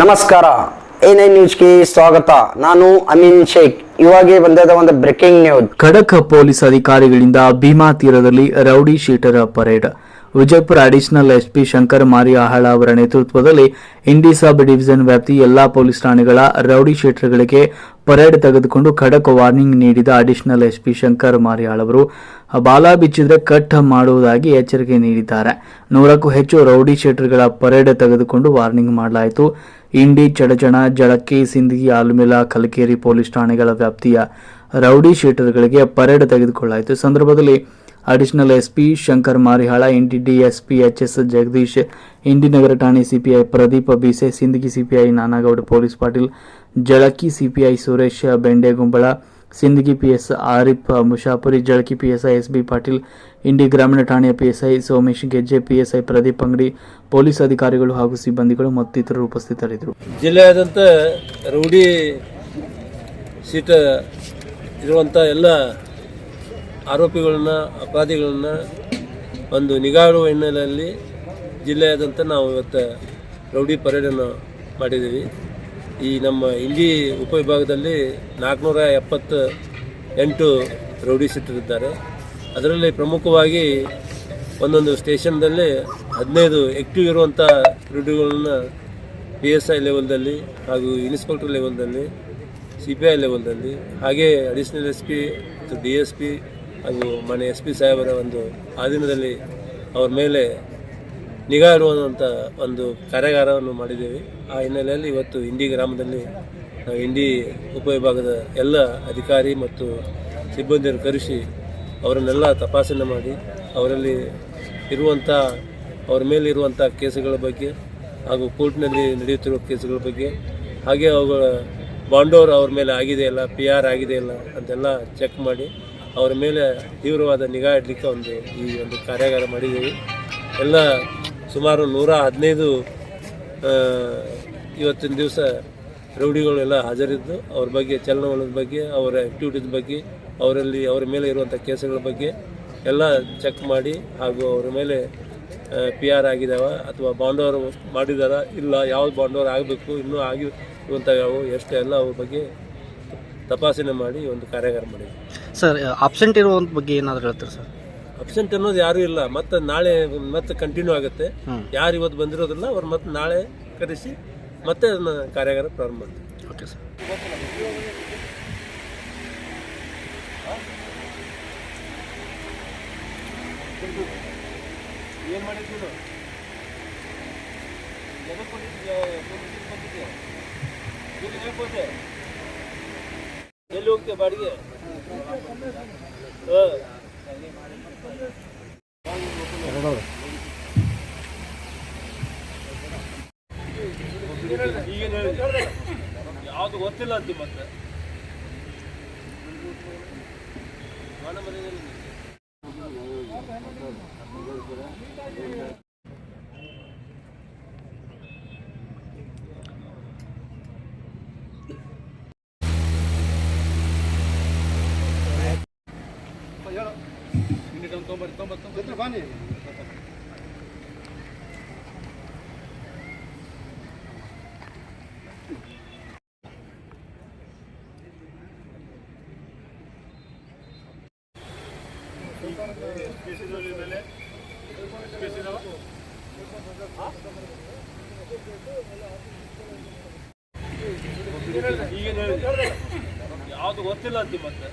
ನಮಸ್ಕಾರ. A nine ನ್ಯೂಸ್ಗೆ ಸ್ವಾಗತ. ನಾನು ಅಮೀನ್ ಶೇಖ್. ಇವಾಗೆ ಬಂದದ ಒಂದು ಬ್ರೇಕಿಂಗ್ ನ್ಯೂಸ್. ಖಡಕ್ ಪೊಲೀಸ್ ಅಧಿಕಾರಿಗಳಿಂದ ಭೀಮಾ ತೀರದಲ್ಲಿ rowdy sheeter parade. Vijayapura additional SP Shankar Mariyahal ಅವರ ನೇತೃತ್ವದಲ್ಲಿ ಇಂಡಿ ಸಬ್ ಡಿವಿಷನ್ ವ್ಯಾಪ್ತಿ ಎಲ್ಲಾ ಪೊಲೀಸ್ ಠಾಣೆಗಳ ರೌಡಿ ಶೀಟರ್ಗಳಿಗೆ ಪರೇಡ್ ತೆಗೆದುಕೊಂಡು ಖಡಕ್ ವಾರ್ನಿಂಗ್ ನೀಡಿದ ಅಡಿಷನಲ್ ಎಸ್ಪಿ ಶಂಕರ್ ಮಾರಿಯಾಳ್ ಅವರು. ಬಾಲ ಬಿಚ್ಚಿದ್ರೆ ಕಟ್ ಮಾಡುವುದಾಗಿ ಎಚ್ಚರಿಕೆ ನೀಡಿದ್ದಾರೆ. ನೂರಕ್ಕೂ ಹೆಚ್ಚು ರೌಡಿ ಶೀಟರ್ಗಳ ಪರೇಡ್ ತೆಗೆದುಕೊಂಡು ವಾರ್ನಿಂಗ್ ಮಾಡಲಾಯಿತು. ಇಂಡಿ, ಚಡಚಣ, ಜಳಕ್ಕಿ, ಸಿಂದಗಿ, ಆಲ್ಮಿಲಾ, ಕಲಕೇರಿ ಪೊಲೀಸ್ ಠಾಣೆಗಳ ವ್ಯಾಪ್ತಿಯ ರೌಡಿ ಶೀಟರ್ಗಳಿಗೆ ಪರೇಡ್ ತೆಗೆದುಕೊಳ್ಳಲಾಯಿತು ಸಂದರ್ಭದಲ್ಲಿ additional SP Shankar Marihal Indi DSP H S Jagadish, Indi ನಗರ ಠಾಣೆ CPI Pradeep Bise, Sindagi CPI Nanagouda, police Patil Jalaki CPI Suresh Bendegumbal Sindagi PS Arif, Mushapuri Jalaki PSI S B Patil, Indi ಗ್ರಾಮೀಣ ಠಾಣೆಯ PSI Somesh ಗೆಜ್ಜೆ PSI Pradeep ಅಂಗಡಿ, police ಅಧಿಕಾರಿಗಳು ಹಾಗೂ ಸಿಬ್ಬಂದಿಗಳು ಮತ್ತಿತರರು ಉಪಸ್ಥಿತರಿದ್ದರು. ಜಿಲ್ಲೆಯಾದ್ಯಂತ ರೌಡಿ ಸೀಟ ಇರುವಂಥ ಎಲ್ಲ ಆರೋಪಿಗಳನ್ನ, ಅಪರಾಧಿಗಳನ್ನ ಒಂದು ನಿಗಾ ಇಡುವ ಹಿನ್ನೆಲೆಯಲ್ಲಿ ಜಿಲ್ಲೆಯಾದ್ಯಂತ ನಾವು ಇವತ್ತು ರೌಡಿ ಪರೇಡನ್ನು ಮಾಡಿದ್ದೀವಿ. ಈ ನಮ್ಮ ಇಲ್ಲಿ ಉಪವಿಭಾಗದಲ್ಲಿ ನಾಲ್ಕುನೂರ ಎಪ್ಪತ್ತು ಎಂಟು ರೌಡಿ ಸಿಟ್ಟರಿದ್ದಾರೆ ಅದರಲ್ಲಿ ಪ್ರಮುಖವಾಗಿ ಒಂದೊಂದು ಸ್ಟೇಷನ್ದಲ್ಲಿ ಹದಿನೈದು ಆ್ಯಕ್ಟಿವ್ ಇರುವಂಥ ರೌಡಿಗಳನ್ನು ಪಿ ಎಸ್ ಐ ಲೆವೆಲ್ದಲ್ಲಿ ಹಾಗೂ ಇನ್ಸ್ಪೆಕ್ಟರ್ ಲೆವೆಲ್ದಲ್ಲಿ ಸಿ ಪಿ ಐ ಲೆವೆಲ್ದಲ್ಲಿ ಹಾಗೇ ಅಡಿಷನಲ್ ಎಸ್ ಪಿ ಮತ್ತು ಡಿ ಎಸ್ ಪಿ ಹಾಗೂ ಮನೆ ಎಸ್ ಪಿ ಸಾಹೇಬರ ಒಂದು ಆಧೀನದಲ್ಲಿ ಅವ್ರ ಮೇಲೆ ನಿಗಾ ಇಡುವಂಥ ಒಂದು ಕಾರ್ಯಾಗಾರವನ್ನು ಮಾಡಿದ್ದೇವೆ. ಆ ಹಿನ್ನೆಲೆಯಲ್ಲಿ ಇವತ್ತು ಇಂಡಿ ಗ್ರಾಮದಲ್ಲಿ ನಾವು ಇಂಡಿ ಉಪವಿಭಾಗದ ಎಲ್ಲ ಅಧಿಕಾರಿ ಮತ್ತು ಸಿಬ್ಬಂದಿಯನ್ನು ಕರೆಸಿ ಅವರನ್ನೆಲ್ಲ ತಪಾಸಣೆ ಮಾಡಿ ಅವರಲ್ಲಿ ಇರುವಂಥ ಅವರ ಮೇಲೆ ಇರುವಂಥ ಕೇಸುಗಳ ಬಗ್ಗೆ ಹಾಗೂ ಕೋರ್ಟ್ನಲ್ಲಿ ನಡೆಯುತ್ತಿರುವ ಕೇಸುಗಳ ಬಗ್ಗೆ, ಹಾಗೆ ಅವುಗಳ ಬಾಂಡೋರ್ ಅವ್ರ ಮೇಲೆ ಆಗಿದೆಯಲ್ಲ ಪಿ ಆರ್ ಆಗಿದೆಯಲ್ಲ ಅಂತೆಲ್ಲ ಚೆಕ್ ಮಾಡಿ ಅವರ ಮೇಲೆ ತೀವ್ರವಾದ ನಿಗಾ ಇಡಲಿಕ್ಕೆ ಒಂದು ಈ ಒಂದು ಕಾರ್ಯಾಗಾರ ಮಾಡಿದ್ದೀವಿ. ಎಲ್ಲ ಸುಮಾರು ನೂರ ಹದಿನೈದು ಇವತ್ತಿನ ದಿವಸ ರೌಡಿಗಳೆಲ್ಲ ಹಾಜರಿದ್ದು, ಅವ್ರ ಬಗ್ಗೆ, ಚಲನವಲನದ ಬಗ್ಗೆ, ಅವರ ಆ್ಯಕ್ಟಿವಿಟೀಸ್ ಬಗ್ಗೆ, ಅವರಲ್ಲಿ ಅವರ ಮೇಲೆ ಇರುವಂಥ ಕೇಸುಗಳ ಬಗ್ಗೆ ಎಲ್ಲ ಚೆಕ್ ಮಾಡಿ ಹಾಗೂ ಅವರ ಮೇಲೆ ಪಿ ಆರ್ ಆಗಿದಾವ ಅಥವಾ ಬಾಂಡೋರ್ ಮಾಡಿದಾರ, ಇಲ್ಲ ಯಾವ್ದು ಬಾಂಡೋರ್ ಆಗಬೇಕು, ಇನ್ನೂ ಆಗಿ ಇರುವಂಥ ಯಾವ ಎಷ್ಟು ಎಲ್ಲ ಅವ್ರ ಬಗ್ಗೆ ತಪಾಸಣೆ ಮಾಡಿ ಒಂದು ಕಾರ್ಯಾಗಾರ ಮಾಡಿದ್ವಿ. ಸರ್ ಅಬ್ಸೆಂಟ್ ಇರುವಂತ ಬಗ್ಗೆ ಏನಾದರೂ ಹೇಳ್ತಾರೆ ಸರ್? ಅಬ್ಸೆಂಟ್ ಅನ್ನೋದು ಯಾರು ಇಲ್ಲ. ಮತ್ತೆ ನಾಳೆ ಮತ್ತೆ ಕಂಟಿನ್ಯೂ ಆಗುತ್ತೆ. ಯಾರು ಇವತ್ತು ಬಂದಿರೋದಿಲ್ಲ ಅವ್ರು ಮತ್ತೆ ನಾಳೆ ಕರೆಸಿ ಮತ್ತೆ ಅದನ್ನ ಕಾರ್ಯಾಗಾರ ಪ್ರಾರಂಭ ಮಾಡ್ತೀವಿ. Okay sir. ಏನು ಮಾಡಿದ್ರು ಎಲ್ಲಿ ಹೋಗ್ತೇವೆ ಬಾಡಿಗೆ? ಯಾವುದು ಗೊತ್ತಿಲ್ಲ ಅಂತ ಮತ್ತೆ ಮನ ಮನೆಯಲ್ಲಿ ಈಗೇನು ಹೇಳಿ ಯಾವುದು ಗೊತ್ತಿಲ್ಲ ಅಂತ ಮತ್ತೆ.